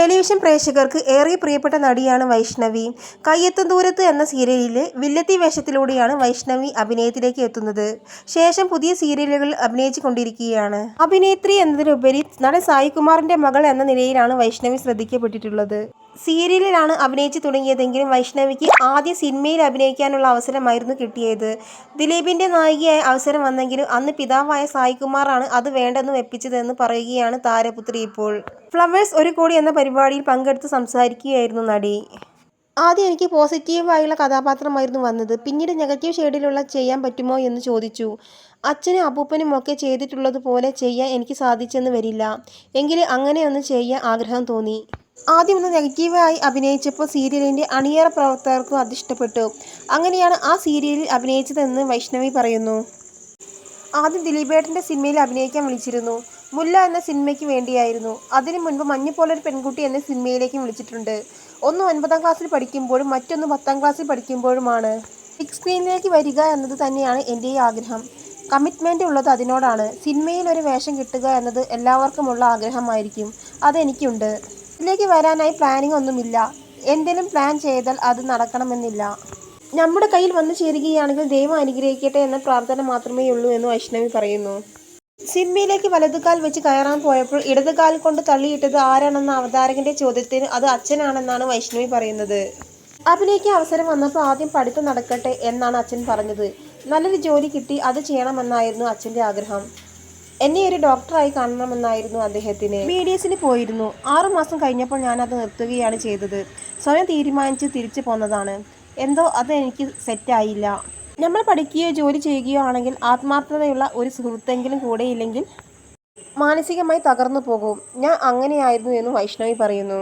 Television പ്രേക്ഷകർക്ക് ഏറെ പ്രിയപ്പെട്ട നടിയാണ് വൈഷ്ണവി. കയ്യെത്തും ദൂരത്ത് എന്ന സീരിയലിലെ വില്ലത്തി വേഷത്തിലൂടെയാണ് വൈഷ്ണവി അഭിനയത്തിലേക്ക് എത്തുന്നത്. ശേഷം പുതിയ സീരിയലുകളിൽ അഭിനയിച്ചു കൊണ്ടിരിക്കുകയാണ് അഭിനേത്രി എന്നതിലുപരി നടൻ സായികുമാറിന്റെ മകൾ എന്ന നിലയിലാണ് വൈഷ്ണവി ശ്രദ്ധിക്കപ്പെട്ടിട്ടുള്ളത്. സീരിയലിലാണ് അഭിനയിച്ചു തുടങ്ങിയതെങ്കിലും വൈഷ്ണവിക്ക് ആദ്യ സിനിമയിൽ അഭിനയിക്കാനുള്ള അവസരമായിരുന്നു കിട്ടിയത്. ദിലീപിന്റെ നായികയായ അവസരം വന്നെങ്കിലും അന്ന് പിതാവായ സായികുമാറാണ് അത് വേണ്ടെന്ന് വെപ്പിച്ചതെന്ന് പറയുകയാണ് താരപുത്രി ഇപ്പോൾ. ഫ്ലവേഴ്സ് ഒരു കോടി എന്ന പരിപാടിയിൽ പങ്കെടുത്ത് സംസാരിക്കുകയായിരുന്നു നടി. ആദ്യം എനിക്ക് പോസിറ്റീവായുള്ള കഥാപാത്രമായിരുന്നു വന്നത്. പിന്നീട് നെഗറ്റീവ് ഷെയ്ഡിലുള്ള ചെയ്യാൻ പറ്റുമോ എന്ന് ചോദിച്ചു. അച്ഛനും അപ്പൂപ്പനും ഒക്കെ ചെയ്തിട്ടുള്ളതുപോലെ ചെയ്യാൻ എനിക്ക് സാധിച്ചെന്ന് വരില്ല. എങ്കിലും അങ്ങനെയൊന്ന് ചെയ്യാൻ ആഗ്രഹം തോന്നി. ആദ്യം ഒന്ന് നെഗറ്റീവായി അഭിനയിച്ചപ്പോൾ സീരിയലിന്റെ അണിയറ പ്രവർത്തകർക്കും അത് ഇഷ്ടപ്പെട്ടു. അങ്ങനെയാണ് ആ സീരിയലിൽ അഭിനയിച്ചതെന്ന് വൈഷ്ണവി പറയുന്നു. ആദ്യം ദിലീപേട്ടന്റെ സിനിമയിൽ അഭിനയിക്കാൻ വിളിച്ചിരുന്നു. മുല്ല എന്ന സിനിമയ്ക്ക് വേണ്ടിയായിരുന്നു. അതിനു മുൻപ് മഞ്ഞുപോലൊരു പെൺകുട്ടി എന്ന സിനിമയിലേക്കും വിളിച്ചിട്ടുണ്ട്. ഒന്ന് ഒൻപതാം ക്ലാസ്സിൽ പഠിക്കുമ്പോഴും മറ്റൊന്ന് പത്താം ക്ലാസ്സിൽ പഠിക്കുമ്പോഴുമാണ്. ബിഗ് സ്ക്രീനിലേക്ക് വരിക എന്നത് തന്നെയാണ് എന്റെ ആഗ്രഹം. കമ്മിറ്റ്മെന്റ് ഉള്ളത് അതിനോടാണ്. സിനിമയിൽ ഒരു വേഷം കിട്ടുക എന്നത് എല്ലാവർക്കുമുള്ള ആഗ്രഹമായിരിക്കും. അതെനിക്കുണ്ട്. ഇതിലേക്ക് വരാനായി പ്ലാനിംഗ് ഒന്നുമില്ല. എന്തെങ്കിലും പ്ലാൻ ചെയ്താൽ അത് നടക്കണമെന്നില്ല. നമ്മുടെ കയ്യിൽ വന്നു ചേരുകയാണെങ്കിൽ ദൈവം അനുഗ്രഹിക്കട്ടെ എന്ന പ്രാർത്ഥന മാത്രമേ ഉള്ളൂ എന്ന് വൈഷ്ണവി പറയുന്നു. സിനിമയിലേക്ക് വലതുകാൽ വെച്ച് കയറാൻ പോയപ്പോൾ ഇടതുകാൽ കൊണ്ട് തള്ളിയിട്ടത് ആരാണെന്ന അവതാരകന്റെ ചോദ്യത്തിന് അത് അച്ഛനാണെന്നാണ് വൈഷ്ണവി പറയുന്നത്. അഭിനയിക്കാൻ അവസരം വന്നപ്പോൾ ആദ്യം പഠിത്തം നടക്കട്ടെ എന്നാണ് അച്ഛൻ പറഞ്ഞത്. നല്ലൊരു ജോലി കിട്ടി അത് ചെയ്യണമെന്നായിരുന്നു അച്ഛന്റെ ആഗ്രഹം. എന്നെ ഒരു ഡോക്ടറായി കാണണമെന്നായിരുന്നു അദ്ദേഹത്തിന്. ബി ഡി എസിന് പോയിരുന്നു ആറുമാസം കഴിഞ്ഞപ്പോൾ ഞാനത് നിർത്തുകയാണ് ചെയ്തത്. സ്വയം തീരുമാനിച്ച് തിരിച്ചു പോന്നതാണ്. എന്തോ അത് എനിക്ക് സെറ്റായില്ല. നമ്മൾ പഠിക്കുകയോ ജോലി ചെയ്യുകയോ ആണെങ്കിൽ ആത്മാർത്ഥതയുള്ള ഒരു സുഹൃത്തെങ്കിലും കൂടെയില്ലെങ്കിൽ മാനസികമായി തകർന്നു പോകും. ഞാൻ അങ്ങനെയായിരുന്നു എന്ന് വൈഷ്ണവി പറയുന്നു.